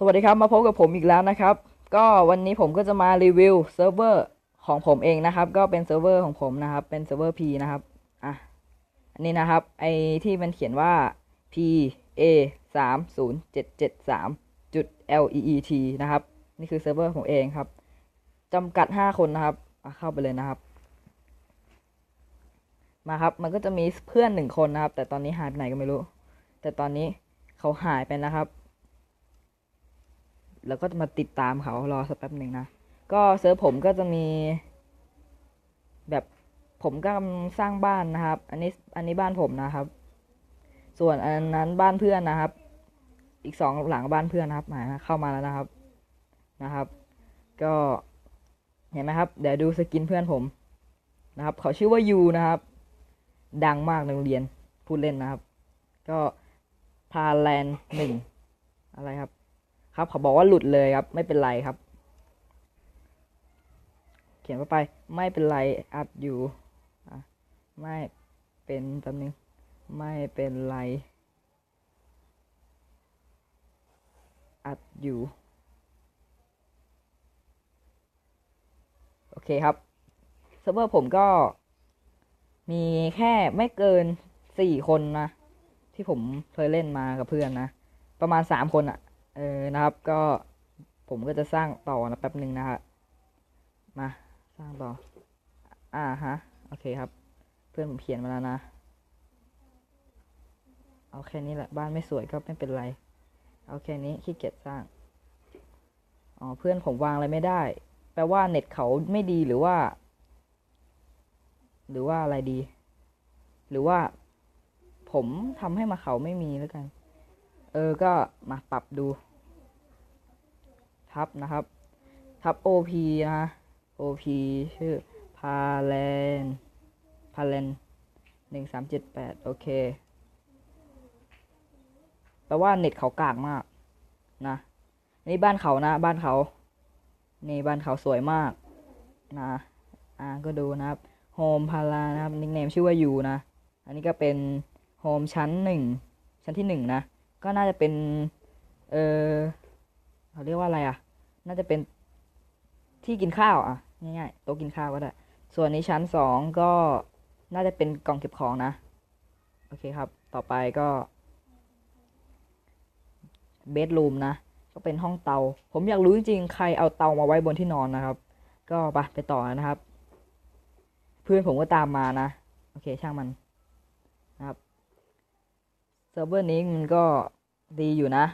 สวัสดีครับ มาพบกับผมอีกแล้วนะครับ ก็วันนี้ผมก็จะมารีวิวเซิร์ฟเวอร์ของผมเองนะครับ ก็เป็นเซิร์ฟเวอร์ของผมนะครับ เป็นเซิร์ฟเวอร์ P นะครับ อะ อันนี้นะครับ ไอที่มันเขียนว่า P A สามศูนย์เจ็ดเจ็ดสามจุด L E E T นะครับ นี่คือเซิร์ฟเวอร์ของผมเองครับจำกัดห้าคนนะครับเข้าไปเลยนะครับ มาครับ มันก็จะมีเพื่อนหนึ่งคนนะครับ แต่ตอนนี้หายไปไหนก็ไม่รู้ แต่ตอนนี้เขาหายไปนะครับ แล้วก็มาติดตามเขารอสักแป๊บหนึ่งนะ ก็เซิร์ฟผมก็จะมี แบบผมก็กำลังสร้างบ้านนะครับ อันนี้อันนี้บ้านผมนะครับ ส่วนอันนั้นบ้านเพื่อนนะครับ อีกสองหลังบ้านเพื่อนนะครับมาเข้ามาแล้วนะครับนะครับ ก็เห็นไหมครับ เดี๋ยวดูสกินเพื่อนผมนะครับ เขาชื่อว่ายูนะครับ ดังมากในโรงเรียนพูดเล่นนะครับ ก็พาแลนหนึ่งอะไรครับ ครับเขาบอกว่าหลุดเลยครับ ไม่เป็นไรครับ เขียนเข้าไป ไม่เป็นไรอัดอยู่ไม่เป็นแป๊บนึงไม่เป็นไร อัดอยู่ โอเคครับเซิร์ฟเวอร์ผมก็มีแค่ไม่เกินสี่คนนะ ที่ผมเคยเล่นมากับเพื่อนนะ ประมาณสามคนอะ เออนะครับก็ผมก็จะสร้างต่อนะแป๊บหนึ่งนะฮะมาสร้างต่อ อ่าฮะโอเคครับ เพื่อนผมเขียนมาแล้วนะเอาแค่นี้แหละบ้านไม่สวยก็ไม่เป็นไร เอาแค่นี้ขี้เกียจสร้างอ๋อเพื่อนผมวางอะไรไม่ได้ แปลว่าเน็ตเขาไม่ดีหรือว่า หรือว่าอะไรดี หรือว่า ผมทำให้มาเขาไม่มีแล้วกัน เออก็มาปรับดู ทับนะครับ ทับ OP นะ OP ชื่อพาเลนพาเลนหนึ่งสามเจ็ดแปดโอเคแปลว่าเน็ตเขากากมากนะ นี่บ้านเขานะ บ้านเขา นี่บ้านเขาสวยมากนะ อ่าก็ดูนะครับโฮมพารานะครับนิกเนมชื่อว่ายูนะ อันนี้ก็เป็นโฮมชั้นหนึ่งชั้นที่หนึ่งนะ ก็น่าจะเป็น เออเขาเรียกว่าอะไรอะ น่าจะเป็นที่กินข้าวอะง่ายๆโต๊ะกินข้าวก็ได้ส่วนนี้ชั้นสองก็น่าจะเป็นกล่องเก็บของนะโอเคครับ ต่อไปก็เบดรูมนะก็เป็นห้องเตา ผมอยากรู้จริงๆใครเอาเตามาไว้บนที่นอนนะครับ ก็ไปไปต่อนะครับ เพื่อนผมก็ตามมานะโอเคช่างมันนะครับเซิร์ฟเวอร์นี้มันก็ดีอยู่นะ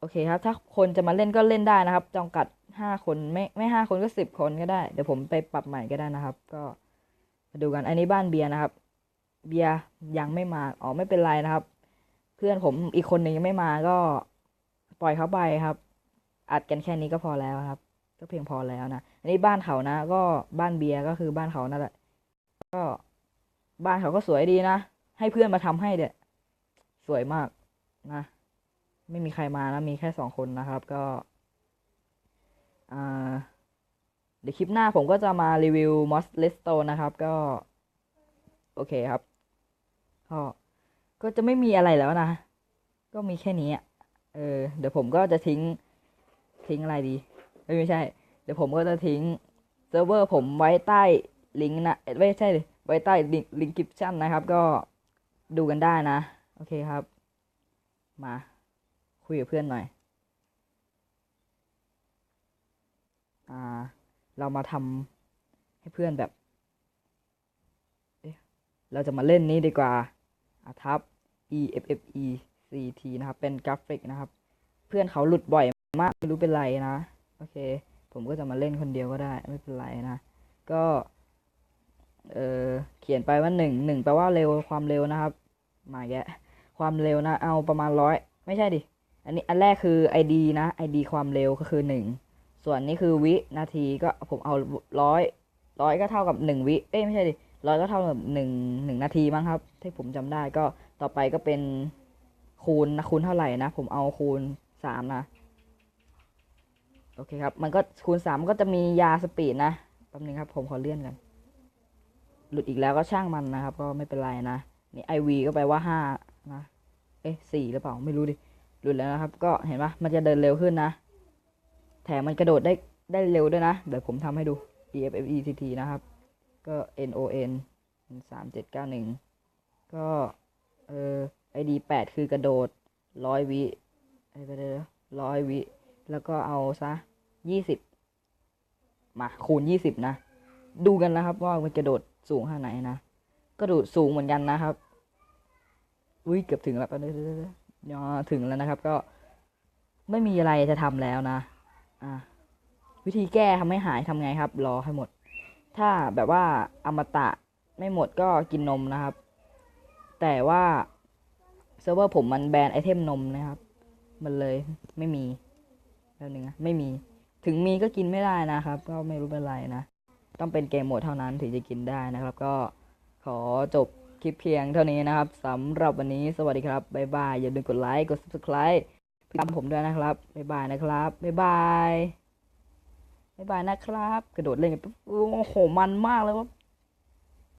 โอเคครับ ถ้าคนจะมาเล่นก็เล่นได้นะครับจำกัดห้าคนไม่ไม่ห้าคนก็สิบคนก็ได้ เดี๋ยวผมไปปรับใหม่ก็ได้นะครับ ก็มาดูกัน อันนี้บ้านเบียร์นะครับ เบียร์ยังไม่มา อ๋อไม่เป็นไรนะครับ เพื่อนผมอีกคนหนึ่งยังไม่มาก็ปล่อยเขาไปครับ อัดกันแค่นี้ก็พอแล้วครับ ก็เพียงพอแล้วนะ อันนี้บ้านเขานะ ก็บ้านเบียร์ก็คือบ้านเขานั่นแหละ ก็บ้านเขาก็สวยดีนะ ให้เพื่อนมาทำให้เด็ดสวยมากนะ ไม่มีใครมานะมีแค่สองคนนะครับ ก็เดี๋ยวคลิปหน้าผมก็จะมารีวิวมอสเลสโตนะครับ ก็ โอเคครับ ก็ก็จะไม่มีอะไรแล้วนะ ก็มีแค่นี้เออ เดี๋ยวผมก็จะทิ้งทิ้งอะไรดี ไม่ใช่ เดี๋ยวผมก็จะทิ้งเซิร์ฟเวอร์ผมไว้ใต้ลิงก์นะเอ้ยไม่ใช่ดิไว้ใต้ลิงก์ลิงก์คริปชั่นนะครับ ก็ดูกันได้นะ โอเคครับ มา คุยกับเพื่อนหน่อย อ่า เรามาทำให้เพื่อนแบบเเราจะมาเล่นนี้ดีกว่าอะทับ e f f e c t นะครับ เป็นกราฟิกนะครับ เพื่อนเขาหลุดบ่อยมาก ไม่รู้เป็นไรนะ โอเค ผมก็จะมาเล่นคนเดียวก็ได้ ไม่เป็นไรนะ ก็ เออเขียนไปว่าหนึ่งหนึ่งแปลว่าเร็วความเร็วนะครับ มาแกะความเร็วนะ เอาประมาณร้อย ไม่ใช่ดิ อันนี้อันแรกคือ ID นะ ID ความเร็วก็คือหนึ่งส่วนนี้คือวินาทีก็ผมเอาร้อยร้อยก็เท่ากับหนึ่งวิ เอ้ยไม่ใช่ดิร้อยก็เท่ากับหนึ่งหนึ่งนาทีมั้งครับ ที่ผมจำได้ก็ต่อไปก็เป็นคูณนะคูณเท่าไหร่นะ ผมเอาคูณสามนะ โอเคครับ มันก็คูณสามก็จะมียาสปีดนะแป๊บนึงครับ ผมขอเลื่อนกัน หลุดอีกแล้วก็ช่างมันนะครับ ก็ไม่เป็นไรนะ นี่ไอวีก็แปลว่าห้านะ เอ๊ะสี่หรือเปล่าไม่รู้ดิ หลุดแล้วนะครับ ก็เห็นปะมันจะเดินเร็วขึ้นนะ แถมมันกระโดดได้ได้เร็วด้วยนะ เดี๋ยวผมทำให้ดู E F F E C T นะครับ ก็ N O N สามเจ็ดเก้าหนึ่งก็เออ I D แปดคือกระโดดร้อยวิไอไปเลยร้อยวิ แล้วก็เอาซะยี่สิบมาคูณยี่สิบนะ ดูกันนะครับว่ามันกระโดดสูงขนาดไหนนะ กระโดดสูงเหมือนกันนะครับ อุ้ยเกือบถึงแล้วเดี๋ย วๆๆๆยอถึงแล้วนะครับก็ไม่มีอะไรจะทำแล้วนะ อะวิธีแก้ทำให้หายทำไงครับ รอให้หมด ถ้าแบบว่าอมตะไม่หมดก็กินนมนะครับ แต่ว่าเซิร์ฟเวอร์ผมมันแบนไอเทมนมนะครับ มันเลยไม่มีแล้วนึงนะไม่มี ถึงมีก็กินไม่ได้นะครับ ก็ไม่รู้เป็นไรนะ ต้องเป็นเกมโหมดเท่านั้นถึงจะกินได้นะครับ ก็ขอจบ คลิปเพียงเท่านี้นะครับสำหรับวันนี้สวัสดีครับบ๊ายบายอย่าลืมกดไลค์กด subscribe ติดตามผมด้วยนะครับบ๊ายบายนะครับบ๊ายบายบ๊ายบายนะครับ กระโดดเล่นกันปุ๊บโอ้โหมันมากเลยว่า